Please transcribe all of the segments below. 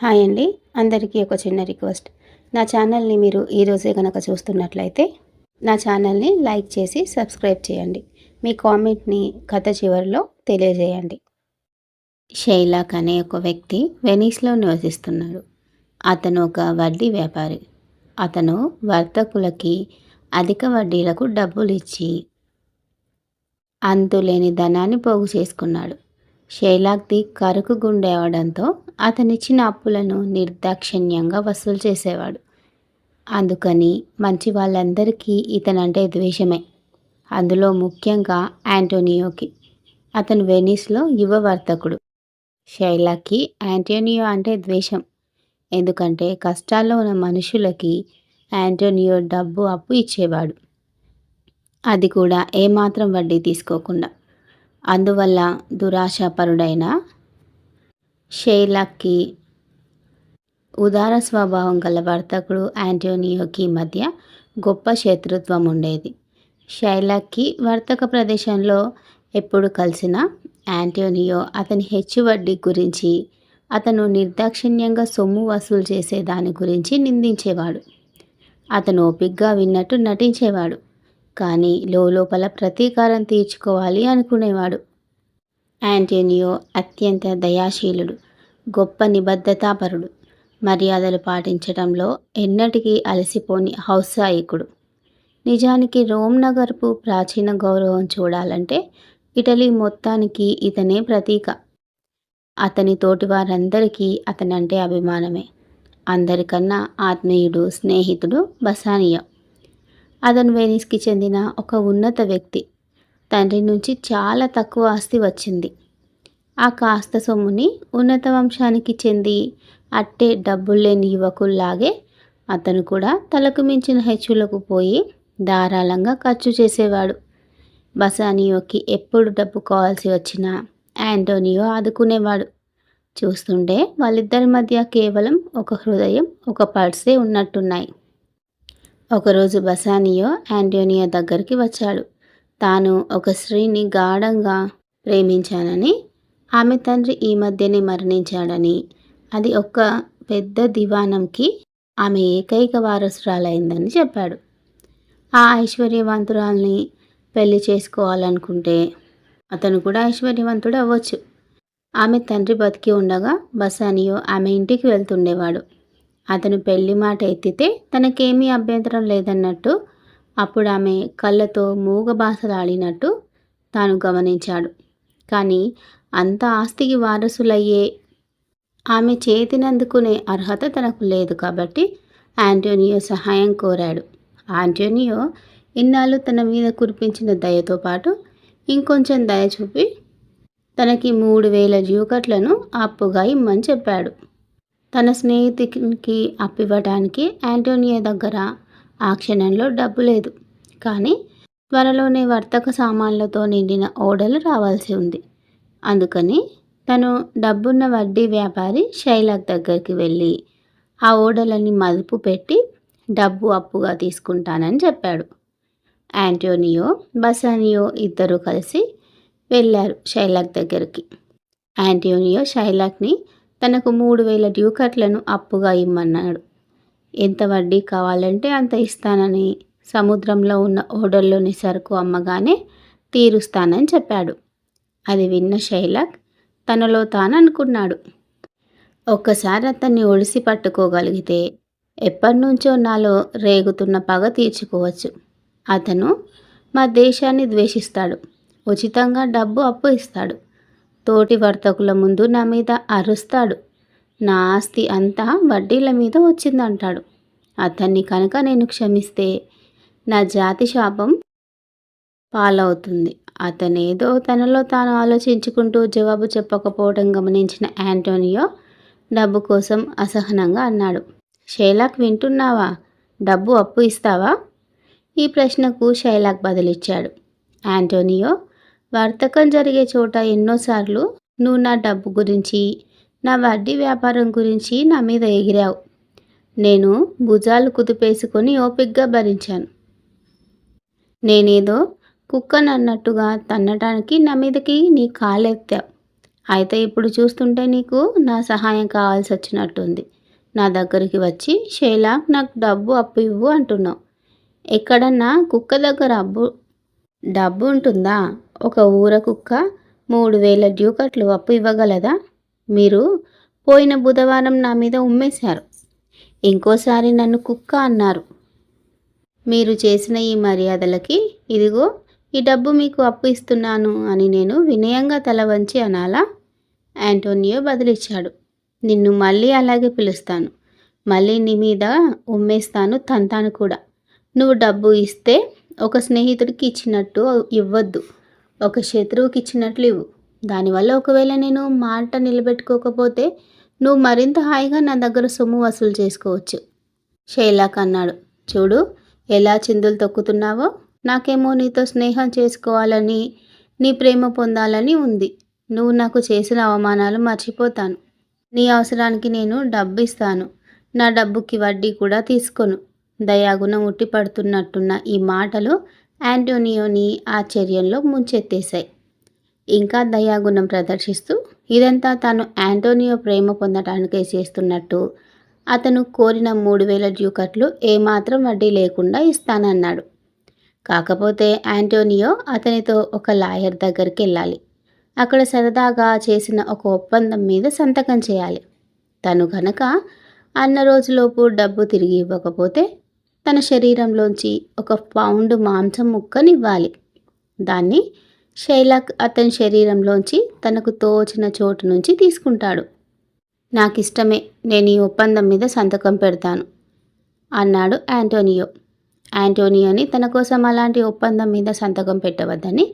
Hi అండి. అందరికీ ఒక చిన్న రిక్వెస్ట్. నా ఛానల్ని మీరు ఈరోజే కనుక చూస్తున్నట్లయితే నా ఛానల్ని లైక్ చేసి సబ్స్క్రైబ్ చేయండి. మీ కామెంట్ని కథ చివరిలో తెలియజేయండి. షైలాక్ అనే ఒక వ్యక్తి వెనీస్లో నివసిస్తున్నాడు. అతను ఒక వడ్డీ వ్యాపారి. అతను వర్తకులకి అధిక వడ్డీలకు డబ్బులు ఇచ్చి అంతులేని ధనాన్ని పోగు చేసుకున్నాడు. షైలాక్ది కరుకు గుండేవడంతో అతనిచ్చిన అప్పులను నిర్దాక్షిణ్యంగా వసూలు చేసేవాడు. అందుకని మంచి వాళ్ళందరికీ ఇతనంటే ద్వేషమే. అందులో ముఖ్యంగా యాంటోనియోకి అతను వెనీస్లో యువ వర్తకుడు. షైలాకి యాంటోనియో అంటే ద్వేషం. ఎందుకంటే కష్టాల్లో ఉన్న మనుషులకి యాంటోనియో డబ్బు అప్పు ఇచ్చేవాడు. అది కూడా ఏమాత్రం వడ్డీ తీసుకోకుండా. అందువల్ల దురాశాపరుడైన షేలాక్కి ఉదార స్వభావం గల వర్తకుడు యాంటోనియోకి మధ్య గొప్ప శత్రుత్వం ఉండేది. షైలాక్కి వర్తక ప్రదేశంలో ఎప్పుడు కలిసిన యాంటోనియో అతని హెచ్చు వడ్డీ గురించి అతను నిర్దాక్షిణ్యంగా సొమ్ము వసూలు చేసే దాని గురించి నిందించేవాడు. అతను ఓపిగ్గా విన్నట్టు నటించేవాడు. కానీ లోపల ప్రతీకారం తీర్చుకోవాలి అనుకునేవాడు. యాంటోనియో అత్యంత దయాశీలుడు గొప్ప నిబద్ధతాపరుడు. మర్యాదలు పాటించడంలో ఎన్నటికీ అలసిపోని ఔత్సాహికుడు. నిజానికి రోమ్ నగర్పు ప్రాచీన గౌరవం చూడాలంటే ఇటలీ మొత్తానికి ఇతనే ప్రతీక. అతని తోటి వారందరికీ అతనంటే అభిమానమే. అందరికన్నా ఆత్మీయుడు స్నేహితుడు బసానియో. అతను వెనీస్కి చెందిన ఒక ఉన్నత వ్యక్తి. తండ్రి నుంచి చాలా తక్కువ ఆస్తి వచ్చింది. ఆ కాస్త సొమ్ముని ఉన్నత వంశానికి చెంది అట్టే డబ్బులు లేని యువకుల్లాగే అతను కూడా తలకు మించిన హెచ్చులకు పోయి ధారాళంగా ఖర్చు చేసేవాడు. బసానియోకి ఎప్పుడు డబ్బు కావాల్సి వచ్చినా యాంటోనియో ఆదుకునేవాడు. చూస్తుంటే వాళ్ళిద్దరి మధ్య కేవలం ఒక హృదయం ఒక పర్సే ఉన్నట్టున్నాయి. ఒకరోజు బసానియో యాంటోనియో దగ్గరికి వచ్చాడు. తాను ఒక స్త్రీని గాఢంగా ప్రేమించానని ఆమె తండ్రి ఈ మధ్యనే మరణించాడని అది ఒక పెద్ద దివానంకి ఆమె ఏకైక వారసురాలైందని చెప్పాడు. ఆ ఐశ్వర్యవంతురాల్ని పెళ్ళి చేసుకోవాలనుకుంటే అతను కూడా ఐశ్వర్యవంతుడు అవ్వచ్చు. ఆమె తండ్రి బతికి ఉండగా బసానియో ఆమె ఇంటికి వెళ్తుండేవాడు. అతను పెళ్ళి మాట ఎత్తితే తనకేమీ అభ్యంతరం లేదన్నట్టు అప్పుడు ఆమె కళ్ళతో మూగ బాసలాడినట్టు తాను గమనించాడు. కానీ అంత ఆస్తికి వారసులయ్యే ఆమె చేతినందుకునే అర్హత తనకు లేదు కాబట్టి ఆంటోనియో సహాయం కోరాడు. ఆంటోనియో ఇన్నాళ్ళు తన మీద కురిపించిన దయతో పాటు ఇంకొంచెం దయ చూపి తనకి మూడు వేల జ్యూకట్లను అప్పుగా ఇమ్మని చెప్పాడు. తన స్నేహితునికి అప్పివ్వడానికి యాంటోనియో దగ్గర ఆ క్షణంలో డబ్బు లేదు. కానీ త్వరలోనే వర్తక సామాన్లతో నిండిన ఓడలు రావాల్సి ఉంది. అందుకని తను డబ్బున్న వడ్డీ వ్యాపారి శైలాక్ దగ్గరికి వెళ్ళి ఆ ఓడలని మదుపు పెట్టి డబ్బు అప్పుగా తీసుకుంటానని చెప్పాడు. యాంటోనియో బసానియో ఇద్దరు కలిసి వెళ్ళారు శైలాక్ దగ్గరికి. యాంటోనియో శైలాక్ని తనకు మూడు వేల డ్యూకట్లను అప్పుగా ఇమ్మన్నాడు. ఎంత వడ్డీ కావాలంటే అంత ఇస్తానని సముద్రంలో ఉన్న ఓడల్లోని సరుకు అమ్మగానే తీరుస్తానని చెప్పాడు. అది విన్న శైలక్ తనలో తాను అనుకున్నాడు ఒక్కసారి అతన్ని ఒడిసి పట్టుకోగలిగితే ఎప్పటి నుంచో నాలో రేగుతున్న పగ తీర్చుకోవచ్చు. అతను మా దేశాన్ని ద్వేషిస్తాడు. ఉచితంగా డబ్బు అప్పు ఇస్తాడు. తోటి వర్తకుల ముందు నా మీద అరుస్తాడు. నా ఆస్తి అంతా వడ్డీల మీద వచ్చిందంటాడు. అతన్ని కనుక నేను క్షమిస్తే నా జాతి శాపం పాలవుతుంది. అతనేదో తనలో తాను ఆలోచించుకుంటూ జవాబు చెప్పకపోవడం గమనించిన యాంటోనియో డబ్బు కోసం అసహనంగా అన్నాడు. షైలాక్ వింటున్నావా? డబ్బు అప్పు ఇస్తావా? ఈ ప్రశ్నకు షైలాక్ బదిలిచ్చాడు. యాంటోనియో వర్తకం జరిగే చోట ఎన్నోసార్లు నువ్వు నా డబ్బు గురించి నా వడ్డీ వ్యాపారం గురించి నా మీద ఎగిరావు. నేను భుజాలు కుదిపేసుకొని ఓపిగ్గా భరించాను. నేనేదో కుక్కను అన్నట్టుగా తన్నటానికి నా మీదకి నీ కాలెత్తావు. అయితే ఇప్పుడు చూస్తుంటే నీకు నా సహాయం కావాల్సి వచ్చినట్టుంది. నా దగ్గరికి వచ్చి శైలా నాకు డబ్బు అప్పు ఇవ్వు అంటున్నావు. ఎక్కడన్నా కుక్క దగ్గర అబ్బు డబ్బు ఉంటుందా ఒక ఊర కుక్క మూడు వేల డ్యూకట్లు అప్పు ఇవ్వగలదా? మీరు పోయిన బుధవారం నా మీద ఉమ్మేశారు. ఇంకోసారి నన్ను కుక్క అన్నారు. మీరు చేసిన ఈ మర్యాదలకి ఇదిగో ఈ డబ్బు మీకు అప్పు ఇస్తున్నాను అని నేను వినయంగా తల వంచి అనాలా? యాంటోనియో బదిలిచ్చాడు. నిన్ను మళ్ళీ అలాగే పిలుస్తాను. మళ్ళీ నీ మీద ఉమ్మేస్తాను తంతాను కూడా. నువ్వు డబ్బు ఇస్తే ఒక స్నేహితుడికి ఇచ్చినట్టు ఇవ్వద్దు. ఒక శత్రువుకి ఇచ్చినట్లు ఇవ్వు. దానివల్ల ఒకవేళ నేను మాట నిలబెట్టుకోకపోతే నువ్వు మరింత హాయిగా నా దగ్గర సొమ్ము వసూలు చేసుకోవచ్చు. షైలాక్ అన్నాడు. చూడు ఎలా చిందులు తొక్కుతున్నావో నాకేమో నీతో స్నేహం చేసుకోవాలని నీ ప్రేమ పొందాలని ఉంది. నువ్వు నాకు చేసిన అవమానాలు మర్చిపోతాను. నీ అవసరానికి నేను డబ్బు ఇస్తాను నా డబ్బుకి వడ్డీ కూడా తీసుకోను. దయాగుణం ఉట్టిపడుతున్నట్టున్న ఈ మాటలు యాంటోనియోని ఆశ్చర్యంలో ముంచెత్తేశాయి. ఇంకా దయాగుణం ప్రదర్శిస్తూ ఇదంతా తాను యాంటోనియో ప్రేమ పొందటానికే చేస్తున్నట్టు అతను కోరిన మూడు వేల డ్యూకట్లు ఏమాత్రం వడ్డీ లేకుండా ఇస్తానన్నాడు. కాకపోతే యాంటోనియో అతనితో ఒక లాయర్ దగ్గరికి వెళ్ళాలి. అక్కడ సరదాగా చేసిన ఒక ఒప్పందం మీద సంతకం చేయాలి. తను కనుక అన్న రోజులోపు డబ్బు తిరిగి ఇవ్వకపోతే తన శరీరంలోంచి ఒక పౌండ్ మాంసం ముక్కనివ్వాలి. దాన్ని షైలాక్ అతని శరీరంలోంచి తనకు తోచిన చోటు నుంచి తీసుకుంటాడు. నాకు ఇష్టమే నేను ఈ ఒప్పందం మీద సంతకం పెడతాను అన్నాడు యాంటోనియో యాంటోనియోని తన కోసం అలాంటి ఒప్పందం మీద సంతకం పెట్టవద్దని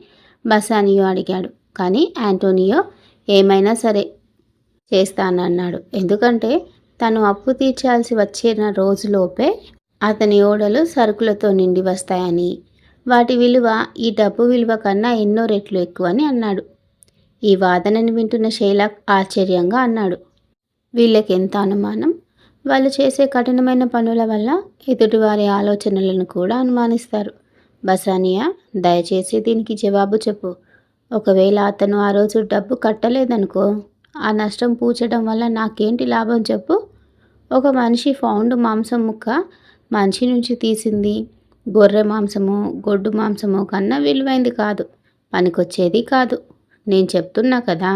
బసానియో అడిగాడు. కానీ యాంటోనియో ఏమైనా సరే చేస్తానన్నాడు. ఎందుకంటే తను అప్పు తీర్చాల్సి వచ్చిన రోజులోపే అతని ఓడలు సరుకులతో నిండి వస్తాయని వాటి విలువ ఈ డబ్బు విలువ కన్నా ఎన్నో రెట్లు ఎక్కువ అని అన్నాడు. ఈ వాదనని వింటున్న శైలాక్ ఆశ్చర్యంగా అన్నాడు. వీళ్ళకెంత అనుమానం? వాళ్ళు చేసే కఠినమైన పనుల వల్ల ఎదుటివారి ఆలోచనలను కూడా అనుమానిస్తారు. బసానియా దయచేసి దీనికి జవాబు చెప్పు. ఒకవేళ అతను ఆ రోజు డబ్బు కట్టలేదనుకో ఆ నష్టం పూచడం వల్ల నాకేంటి లాభం చెప్పు. ఒక మనిషి ఫౌండ్ మాంసం ముక్క మనిషి నుంచి తీసింది. గొర్రె మాంసము గొడ్డు మాంసము కన్నా విలువైంది కాదు. పనికొచ్చేది కాదు. నేను చెప్తున్నా కదా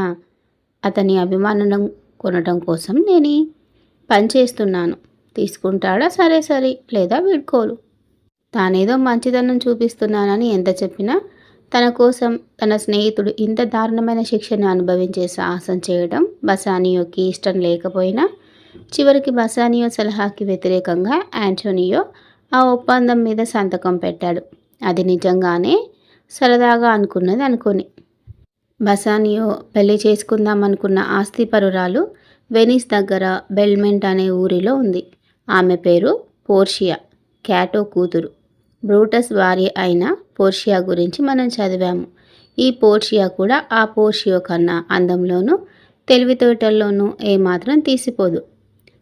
అతని అభిమానం కొనటం కోసం నేను పని చేస్తున్నాను. తీసుకుంటాడా? సరే సరే. లేదా వీడుకోలు. తానేదో మంచిదనం చూపిస్తున్నానని ఎంత చెప్పినా తన కోసం తన స్నేహితుడు ఇంత దారుణమైన శిక్షను అనుభవించే సాహసం చేయడం బసానియోకి ఇష్టం లేకపోయినా చివరికి బసానియో సలహాకి వ్యతిరేకంగా యాంటోనియో ఆ ఒప్పందం మీద సంతకం పెట్టాడు. అది నిజంగానే సరదాగా అనుకున్నది అనుకొని. బసానియో పెళ్ళి చేసుకుందాం అనుకున్న ఆస్తిపరురాలు వెనిస్ దగ్గర బెల్మెంట్ అనే ఊరిలో ఉంది. ఆమె పేరు పోర్షియా. క్యాటో కూతురు. బ్రూటస్ భార్య అయిన పోర్షియా గురించి మనం చదివాము. ఈ పోర్షియా కూడా ఆ పోర్షియో కన్నా అందంలోనూ తెలివితేటల్లోనూ ఏమాత్రం తీసిపోదు.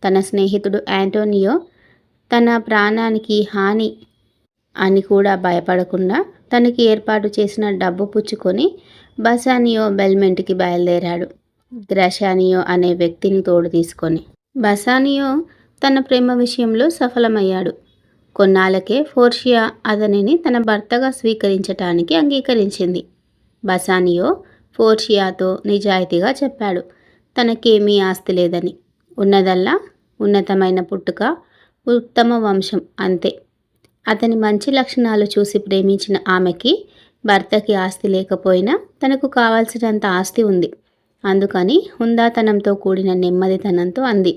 తన స్నేహితుడు యాంటోనియో తన ప్రాణానికి హాని అని కూడా భయపడకుండా తనకి ఏర్పాటు చేసిన డబ్బు పుచ్చుకొని బసానియో బెల్మెంట్కి బయలుదేరాడు. గ్రషానియో అనే వ్యక్తిని తోడు తీసుకొని. బసానియో తన ప్రేమ విషయంలో సఫలమయ్యాడు. కొన్నాళ్ళకే ఫోర్షియా అతనిని తన భర్తగా స్వీకరించటానికి అంగీకరించింది. బసానియో ఫోర్షియాతో నిజాయితీగా చెప్పాడు. తనకేమీ ఆస్తి లేదని. ఉన్నదల్లా ఉన్నతమైన పుట్టుక ఉత్తమ వంశం అంతే. అతని మంచి లక్షణాలు చూసి ప్రేమించిన ఆమెకి భర్తకి ఆస్తి లేకపోయినా తనకు కావాల్సినంత ఆస్తి ఉంది. అందుకని హుందాతనంతో కూడిన నెమ్మదితనంతో అంది.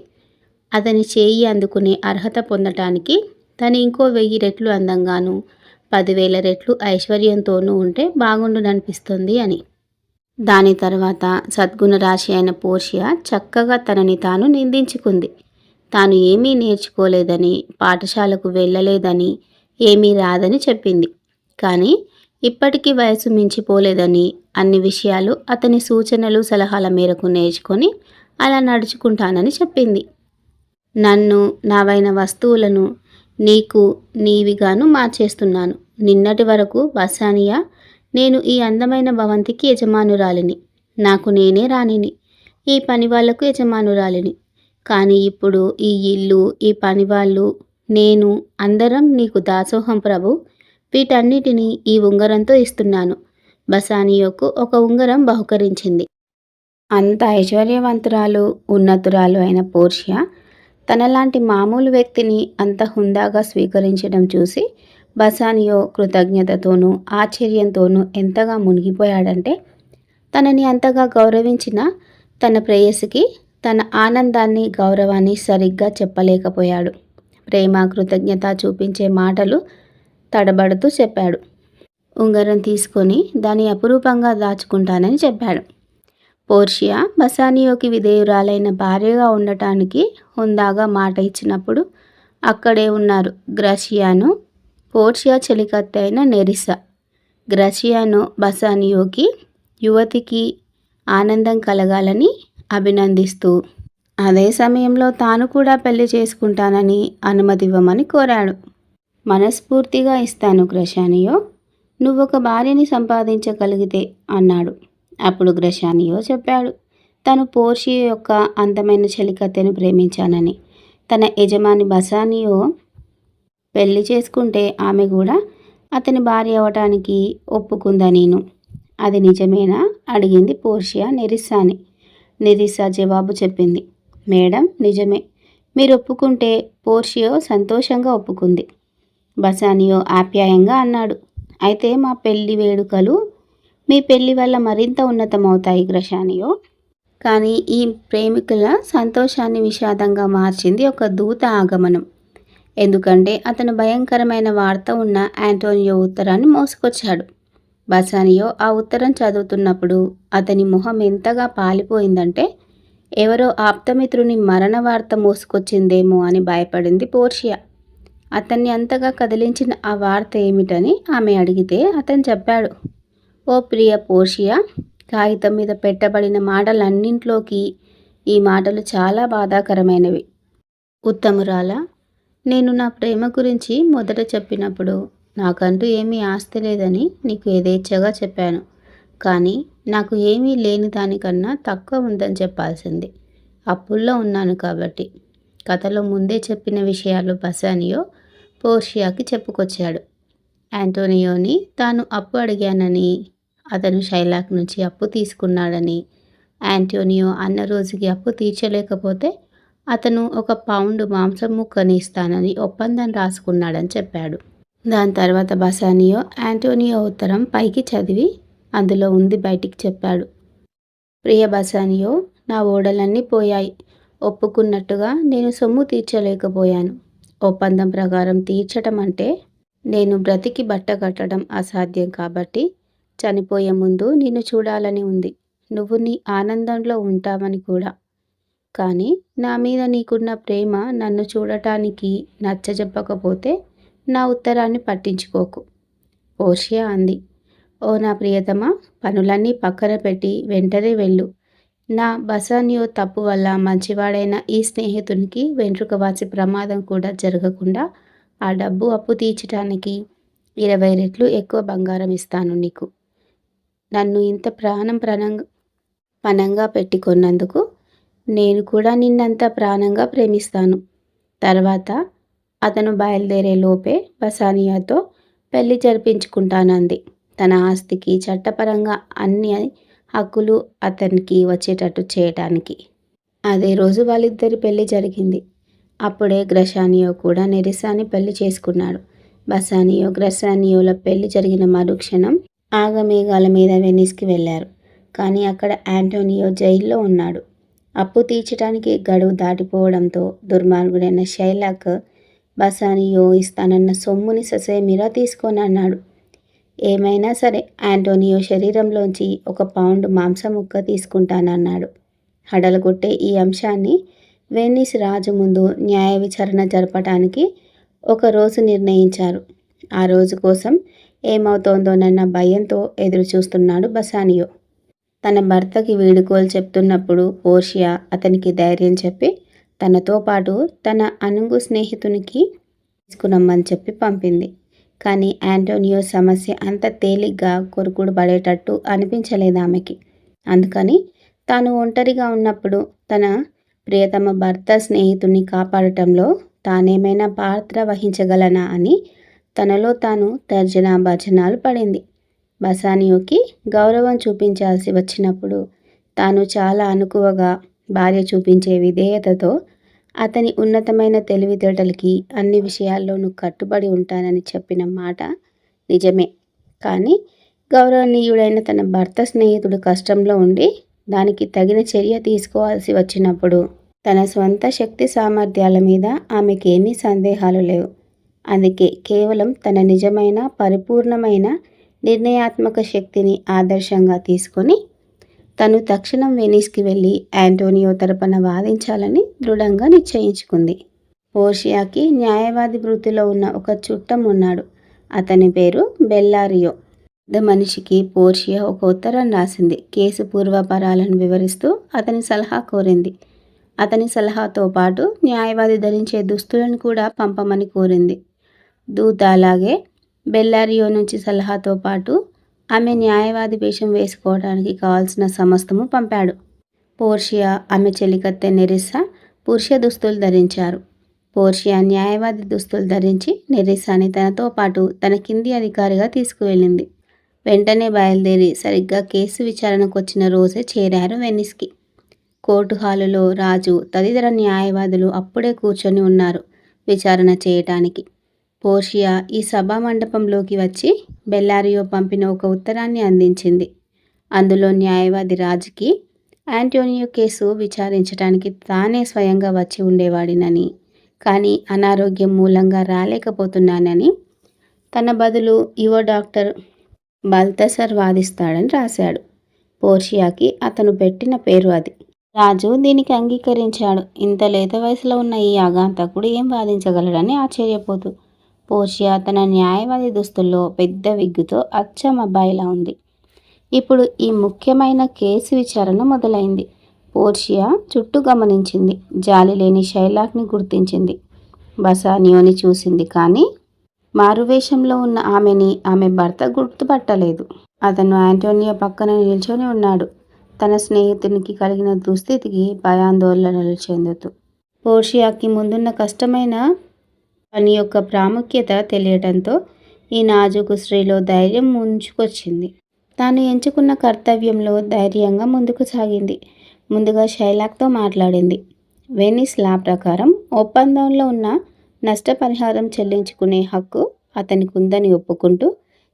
అతని చేయి అందుకునే అర్హత పొందటానికి తను ఇంకో వెయ్యి రెట్లు అందంగాను పదివేల రెట్లు ఐశ్వర్యంతోనూ ఉంటే బాగుండుననిపిస్తుంది అని. దాని తర్వాత సద్గుణ రాశి అయిన పోర్షియా చక్కగా తనని తాను నిందించుకుంది. తాను ఏమీ నేర్చుకోలేదని పాఠశాలకు వెళ్ళలేదని ఏమీ రాదని చెప్పింది. కానీ ఇప్పటికీ వయసు మించిపోలేదని అన్ని విషయాలు అతని సూచనలు సలహాల మేరకు నేర్చుకొని అలా నడుచుకుంటానని చెప్పింది. నన్ను నావైన వస్తువులను నీకు నీవిగాను మార్చేస్తున్నాను. నిన్నటి వరకు బసానియా నేను ఈ అందమైన భవంతికి యజమానురాలిని. నాకు నేనే రాణిని. ఈ పని వాళ్ళకు యజమానురాలిని. కానీ ఇప్పుడు ఈ ఇల్లు ఈ పనివాళ్ళు నేను అందరం నీకు దాసోహం ప్రభు వీటన్నిటినీ ఈ ఉంగరంతో ఇస్తున్నాను. బసానియోకు ఒక ఉంగరం బహుకరించింది. అంత ఐశ్వర్యవంతురాలు ఉన్నతురాలు అయిన పోర్షియా తనలాంటి మామూలు వ్యక్తిని అంత హుందాగా స్వీకరించడం చూసి బసానియో కృతజ్ఞతతోనూ ఆశ్చర్యంతోనూ ఎంతగా మునిగిపోయాడంటే తనని అంతగా గౌరవించిన తన ప్రేయసికి తన ఆనందాన్ని గౌరవాన్ని సరిగ్గా చెప్పలేకపోయాడు. ప్రేమ కృతజ్ఞత చూపించే మాటలు తడబడుతూ చెప్పాడు. ఉంగరం తీసుకొని దాన్ని అపురూపంగా దాచుకుంటానని చెప్పాడు. పోర్షియా బసానియోకి విధేయురాలైన భార్యగా ఉండటానికి హుందాగా మాట ఇచ్చినప్పుడు అక్కడే ఉన్నారు గ్రషియాను పోర్షియా చెలికత్తె అయిన నెరిసా. గ్రషియాను బసానియోకి యువతికి ఆనందం కలగాలని అభినందిస్తూ అదే సమయంలో తాను కూడా పెళ్ళి చేసుకుంటానని అనుమతి ఇవ్వమని కోరాడు. మనస్ఫూర్తిగా ఇస్తాను గ్రషానియో నువ్వు ఒక భార్యని సంపాదించగలిగితే అన్నాడు. అప్పుడు గ్రషానియో చెప్పాడు తను పోర్షి యొక్క అందమైన చెలికత్తెను ప్రేమించానని. తన యజమాని బసానియో పెళ్ళి చేసుకుంటే ఆమె కూడా అతని భార్య అవటానికి ఒప్పుకుందా నేను? అది నిజమేనా? అడిగింది పోర్షియా నిరిస్సాని. నిరిస్సా జవాబు చెప్పింది. మేడం నిజమే. మీరు ఒప్పుకుంటే పోర్షియో సంతోషంగా ఒప్పుకుంది. బసానియో ఆప్యాయంగా అన్నాడు. అయితే మా పెళ్ళి వేడుకలు మీ పెళ్ళి వల్ల మరింత ఉన్నతమవుతాయి గ్రషానియో కానీ ఈ ప్రేమికుల సంతోషాన్ని విషాదంగా మార్చింది ఒక దూత ఆగమనం. ఎందుకంటే అతను భయంకరమైన వార్త ఉన్న యాంటోనియో ఉత్తరాన్ని మోసుకొచ్చాడు. బసానియో ఆ ఉత్తరం చదువుతున్నప్పుడు అతని మొహం ఎంతగా పాలిపోయిందంటే ఎవరో ఆప్తమిత్రుని మరణ వార్త మోసుకొచ్చిందేమో అని భయపడింది పోర్షియా. అతన్ని అంతగా కదిలించిన ఆ వార్త ఏమిటని ఆమె అడిగితే అతను చెప్పాడు ఓ ప్రియ పోర్షియా కాగితం మీద పెట్టబడిన మాటలన్నింట్లోకి ఈ మాటలు చాలా బాధాకరమైనవి. ఉత్తమురాల నేను నా ప్రేమ గురించి మొదట చెప్పినప్పుడు నాకంటూ ఏమీ ఆస్తి లేదని నీకు యథేచ్ఛగా చెప్పాను. కానీ నాకు ఏమీ లేని దానికన్నా తక్కువ ఉందని చెప్పాల్సింది. అప్పుల్లో ఉన్నాను కాబట్టి. కథలో ముందే చెప్పిన విషయాలు బసానియో పోర్షియాకి చెప్పుకొచ్చాడు. యాంటోనియోని తాను అప్పు అడిగానని అతను షైలాక్ నుంచి అప్పు తీసుకున్నాడని యాంటోనియో అన్న రోజుకి అప్పు తీర్చలేకపోతే అతను ఒక పౌండ్ మాంసం ముక్కని ఇస్తానని ఒప్పందం రాసుకున్నాడని చెప్పాడు. దాని తర్వాత బసానియో యాంటోనియో ఉత్తరం పైకి చదివి అందులో ఉంది బయటికి చెప్పాడు. ప్రియ బసానియో నా ఓడలన్నీ పోయాయి. ఒప్పుకున్నట్టుగా నేను సొమ్ము తీర్చలేకపోయాను. ఒప్పందం ప్రకారం తీర్చటం అంటే నేను బ్రతికి బట్ట కట్టడం అసాధ్యం కాబట్టి చనిపోయే ముందు నిన్ను చూడాలని ఉంది. నువ్వు నీ ఆనందంలో ఉంటావని కూడా. కానీ నా మీద నీకున్న ప్రేమ నన్ను చూడటానికి నచ్చజెప్పకపోతే నా ఉత్తరాన్ని పట్టించుకోకు. ఓషియా అంది. ఓ నా ప్రియతమ పనులన్నీ పక్కన పెట్టి వెంటనే వెళ్ళు. నా బసానియో తప్పు వల్ల మంచివాడైన ఈ స్నేహితునికి వెంట్రుక వాసి ప్రమాదం కూడా జరగకుండా ఆ డబ్బు అప్పు తీర్చడానికి ఇరవై రెట్లు ఎక్కువ బంగారం ఇస్తాను నీకు. నన్ను ఇంత ప్రాణం ప్రాణంగా పనంగా పెట్టుకున్నందుకు నేను కూడా నిన్నంత ప్రాణంగా ప్రేమిస్తాను. తర్వాత అతను బయలుదేరే లోపే బసానియాతో పెళ్ళి జరిపించుకుంటానంది. తన ఆస్తికి చట్టపరంగా అన్ని హక్కులు అతనికి వచ్చేటట్టు చేయటానికి. అదే రోజు వాళ్ళిద్దరి పెళ్ళి జరిగింది. అప్పుడే గ్రషానియో కూడా నెరిసాని పెళ్ళి చేసుకున్నాడు. బసానియో గ్రసానియోల పెళ్ళి జరిగిన మరుక్షణం ఆగమేఘాల మీద వెనిస్కి వెళ్ళారు. కానీ అక్కడ యాంటోనియో జైల్లో ఉన్నాడు. అప్పు తీర్చడానికి గడువు దాటిపోవడంతో దుర్మార్గుడైన శైలాక్ బసానియో ఇస్తానన్న సొమ్ముని ససేమిరా తీసుకొని అన్నాడు. ఏమైనా సరే యాంటోనియో శరీరంలోంచి ఒక పౌండ్ మాంసం ముక్క తీసుకుంటానన్నాడు. హడలగొట్టే ఈ అంశాన్ని వెన్నిస్ రాజు ముందు న్యాయ విచారణ జరపడానికి ఒక రోజు నిర్ణయించారు. ఆ రోజు కోసం ఏమవుతోందోనన్న భయంతో ఎదురు చూస్తున్నాడు బసానియో. తన భర్తకి వీడుకోలు చెప్తున్నప్పుడు పోర్షియా అతనికి ధైర్యం చెప్పి తనతో పాటు తన అనుగు స్నేహితునికి తీసుకురమ్మని చెప్పి పంపింది. కానీ యాంటోనియో సమస్య అంత తేలిగ్గా కొరుకుడు పడేటట్టు అనిపించలేదు ఆమెకి. అందుకని తాను ఒంటరిగా ఉన్నప్పుడు తన ప్రియతమ భర్త స్నేహితుని కాపాడటంలో తానేమైనా పాత్ర వహించగలనా అని తనలో తాను తర్జనా భజనాలు పడింది. బసానియోకి గౌరవం చూపించాల్సి వచ్చినప్పుడు తాను చాలా అనుకువగా భార్య చూపించే విధేయతతో అతని ఉన్నతమైన తెలివితేటలకి అన్ని విషయాల్లోనూ కట్టుబడి ఉంటానని చెప్పిన మాట నిజమే. కానీ గౌరవనీయుడైన తన భర్త స్నేహితుడు కష్టంలో ఉండి దానికి తగిన చర్య తీసుకోవాల్సి వచ్చినప్పుడు తన స్వంత శక్తి సామర్థ్యాల మీద ఆమెకేమీ సందేహాలు లేవు. అందుకే కేవలం తన నిజమైన పరిపూర్ణమైన నిర్ణయాత్మక శక్తిని ఆదర్శంగా తీసుకొని తను తక్షణం వెనీస్కి వెళ్ళి యాంటోనియో తరపున వాదించాలని దృఢంగా నిశ్చయించుకుంది. పోర్షియాకి న్యాయవాది వృత్తిలో ఉన్న ఒక చుట్టం ఉన్నాడు. అతని పేరు బెల్లారియో. ద మనిషికి పోర్షియా ఒక ఉత్తరం రాసింది. కేసు పూర్వపరాలను వివరిస్తూ అతని సలహా కోరింది. అతని సలహాతో పాటు న్యాయవాది ధరించే దుస్తులను కూడా పంపమని కోరింది. దూత అలాగే బెల్లారియో నుంచి సలహాతో పాటు ఆమె న్యాయవాది వేషం వేసుకోవడానికి కావాల్సిన సమస్తము పంపాడు. పోర్షియా ఆమె చెలికత్తె నెరిస్సా పురుష దుస్తులు ధరించారు. పోర్షియా న్యాయవాది దుస్తులు ధరించి నెరిస్సాని తనతో పాటు తన కింది అధికారిగా తీసుకువెళ్ళింది. వెంటనే బయలుదేరి సరిగ్గా కేసు విచారణకు వచ్చిన రోజే చేరారు వెనిస్కి. కోర్టు హాలులో రాజు తదితర న్యాయవాదులు అప్పుడే కూర్చొని ఉన్నారు విచారణ చేయటానికి. పోర్షియా ఈ సభా మండపంలోకి వచ్చి బెల్లారియో పంపిన ఒక ఉత్తరాన్ని అందించింది. అందులో న్యాయవాది రాజుకి యాంటోనియో కేసు విచారించడానికి తానే స్వయంగా వచ్చి ఉండేవాడినని కానీ అనారోగ్యం మూలంగా రాలేకపోతున్నానని తన బదులు యువ డాక్టర్ బల్తసర్ వాదిస్తాడని రాశాడు. పోర్షియాకి అతను పెట్టిన పేరు అది. రాజు దీనికి అంగీకరించాడు. ఇంత లేత వయసులో ఉన్న ఈ అగాంతకుడు ఏం వాదించగలడని ఆశ్చర్యపోతూ పోర్షియా తన న్యాయవాది దుస్తుల్లో పెద్ద విగ్గుతో అచ్చం అబ్బాయిలా ఉంది. ఇప్పుడు ఈ ముఖ్యమైన కేసు విచారణ మొదలైంది. పోర్షియా చుట్టూ గమనించింది. జాలి లేని శైలాక్ని గుర్తించింది. బసానియోని చూసింది కానీ మారువేషంలో ఉన్న ఆమెని ఆమె భర్త గుర్తుపట్టలేదు. అతను ఆంటోనియో పక్కన నిల్చొని ఉన్నాడు. తన స్నేహితునికి కలిగిన దుస్థితికి భయాందోళనలు చెందుతూ. పోర్షియాకి ముందున్న కష్టమైన పని యొక్క ప్రాముఖ్యత తెలియటంతో ఈ నాజుకు స్త్రీలో ధైర్యం ముంచుకొచ్చింది. తాను ఎంచుకున్న కర్తవ్యంలో ధైర్యంగా ముందుకు సాగింది. ముందుగా శైలాక్తో మాట్లాడింది. వెనిస్ లా ప్రకారం ఒప్పందంలో ఉన్న నష్టపరిహారం చెల్లించుకునే హక్కు అతనికి ఉందని ఒప్పుకుంటూ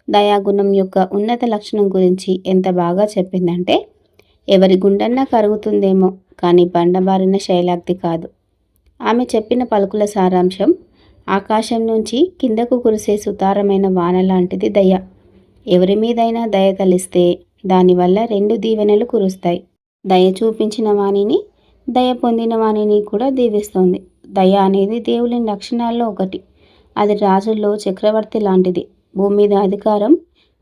దయాగుణం యొక్క ఉన్నత లక్షణం గురించి ఎంత బాగా చెప్పిందంటే ఎవరి గుండన్నా కరుగుతుందేమో కానీ బండబారిన శైలాక్తి కాదు. ఆమె చెప్పిన పలుకుల సారాంశం ఆకాశం నుంచి కిందకు కురిసే సుతారమైన వాన లాంటిది దయ. ఎవరి మీదైనా దయ కలిస్తే దానివల్ల రెండు దీవెనలు కురుస్తాయి. దయ చూపించిన వాణిని దయ పొందిన వాణిని కూడా దీవిస్తుంది. దయ అనేది దేవుని లక్షణాల్లో ఒకటి. అది రాజుల్లో చక్రవర్తి లాంటిది. భూమి మీద అధికారం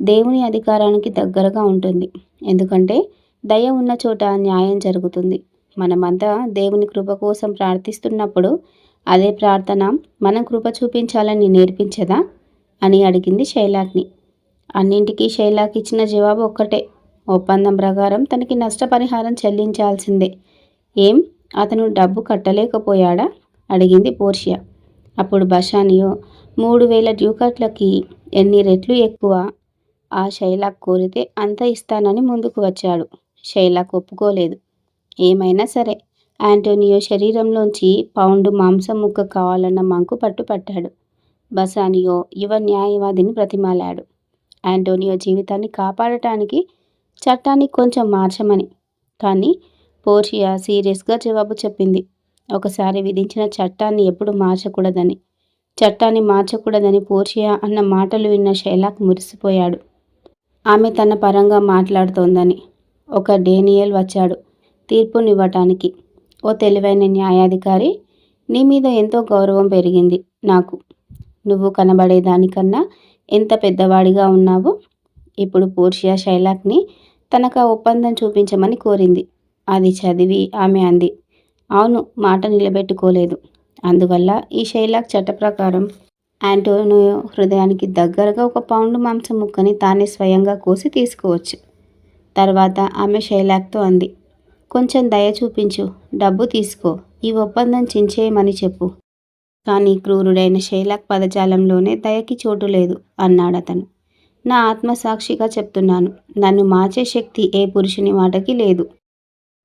దేవుని అధికారానికి దగ్గరగా ఉంటుంది. ఎందుకంటే దయ ఉన్న చోట న్యాయం జరుగుతుంది. మనమంతా దేవుని కృప కోసం ప్రార్థిస్తున్నప్పుడు అదే ప్రార్థన మనం కృప చూపించాలని నేర్పించదా? అని అడిగింది శైలాక్ని. అన్నింటికీ శైలాక్ ఇచ్చిన జవాబు ఒక్కటే. ఒప్పందం ప్రకారం తనకి నష్టపరిహారం చెల్లించాల్సిందే. ఏం? అతను డబ్బు కట్టలేకపోయాడా? అడిగింది పోర్షియా. అప్పుడు బషానియో మూడు వేల డ్యూకట్లకి ఎన్ని రెట్లు ఎక్కువ? ఆ శైలాక్ కోరితే అంత ఇస్తానని ముందుకు వచ్చాడు. శైలాక్ ఒప్పుకోలేదు. ఏమైనా సరే. యాంటోనియో శరీరంలోంచి పౌండ్ మాంసం ముక్క కావాలన్న మంకు పట్టుపట్టాడు. బసానియో యువ న్యాయవాదిని ప్రతిమాలాడు యాంటోనియో జీవితాన్ని కాపాడటానికి చట్టాన్ని కొంచెం మార్చమని. కానీ పోర్షియా సీరియస్గా జవాబు చెప్పింది. ఒకసారి విధించిన చట్టాన్ని ఎప్పుడు మార్చకూడదని. చట్టాన్ని మార్చకూడదని పోర్షియా అన్న మాటలు విన్న శైలాక్ మురిసిపోయాడు. ఆమె తన పరంగా మాట్లాడుతోందని. ఒక డేనియల్ వచ్చాడు. తీర్పునివ్వటానికి ఓ తెలివైన న్యాయాధికారి నీ మీద ఎంతో గౌరవం పెరిగింది నాకు. నువ్వు కనబడేదానికన్నా ఎంత పెద్దవాడిగా ఉన్నావు? ఇప్పుడు పోర్షియా శైలాక్ని తనకు ఆ ఒప్పందం చూపించమని కోరింది. అది చదివి ఆమె అంది అవును మాట నిలబెట్టుకోలేదు. అందువల్ల ఈ శైలాక్ చట్ట ప్రకారం యాంటోనియో హృదయానికి దగ్గరగా ఒక పౌండ్ మాంసం ముక్కని తానే స్వయంగా కోసి తీసుకోవచ్చు. తర్వాత ఆమె శైలాక్తో అంది కొంచెం దయ చూపించు. డబ్బు తీసుకో. ఈ ఒప్పందం చించేయమని చెప్పు. కానీ క్రూరుడైన శైలాక్ పదజాలంలోనే దయకి చోటు లేదు అన్నాడతను. నా ఆత్మసాక్షిగా చెప్తున్నాను. నన్ను మార్చే శక్తి ఏ పురుషుని మాటకి లేదు.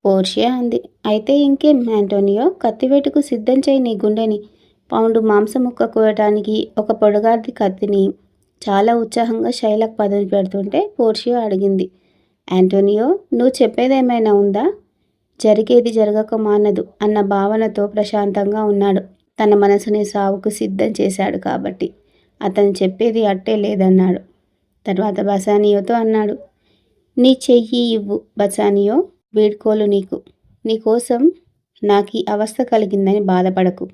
పోర్షియా అంది. అయితే ఇంకేం యాంటోనియో కత్తివేటుకు సిద్ధం చేయి నీ గుండెని. పౌండు మాంసం ముక్క కోయటానికి ఒక పొడగాది కత్తిని చాలా ఉత్సాహంగా శైలక్ పదవి పెడుతుంటే పోర్షియో అడిగింది. యాంటోనియో నువ్వు చెప్పేదేమైనా ఉందా? జరిగేది జరగక మానదు అన్న భావనతో ప్రశాంతంగా ఉన్నాడు. తన మనసుని సావుకు సిద్ధం చేశాడు కాబట్టి. అతను చెప్పేది అట్టే లేదన్నాడు. తర్వాత బసానియోతో అన్నాడు. నీ చెయ్యి ఇవ్వు బసానియో వీడ్కోలు నీకు. నీకోసం నాకు ఈ అవస్థ కలిగిందని బాధపడకు.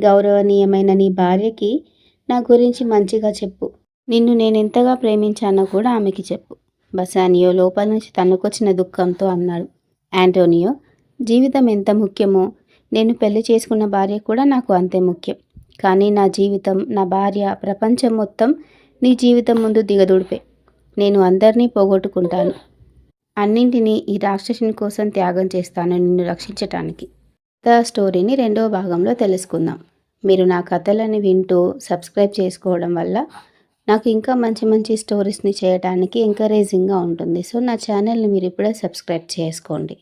గౌరవనీయమైన నీ భార్యకి నా గురించి మంచిగా చెప్పు. నిన్ను నేను ఎంతగా ప్రేమించానో కూడా ఆమెకి చెప్పు. బసానియో లోపల నుంచి తన్నుకొచ్చిన దుఃఖంతో అన్నాడు. యాంటోనియో జీవితం ఎంత ముఖ్యమో నేను పెళ్ళి చేసుకున్న భార్య కూడా నాకు అంతే ముఖ్యం. కానీ నా జీవితం నా భార్య ప్రపంచం మొత్తం నీ జీవితం ముందు దిగదుడిపే. నేను అందరినీ పోగొట్టుకుంటాను. అన్నింటినీ ఈ రాక్షసుని కోసం త్యాగం చేస్తాను నిన్ను రక్షించటానికి. ద స్టోరీని రెండవ భాగంలో తెలుసుకుందాం. మీరు నా కథలని వింటూ సబ్స్క్రైబ్ చేసుకోవడం వల్ల నాకు ఇంకా మంచి మంచి స్టోరీస్ని చేయడానికి ఎంకరేజింగ్గా ఉంటుంది. సో నా ఛానల్ని మీరు ఇప్పుడే సబ్స్క్రైబ్ చేసుకోండి.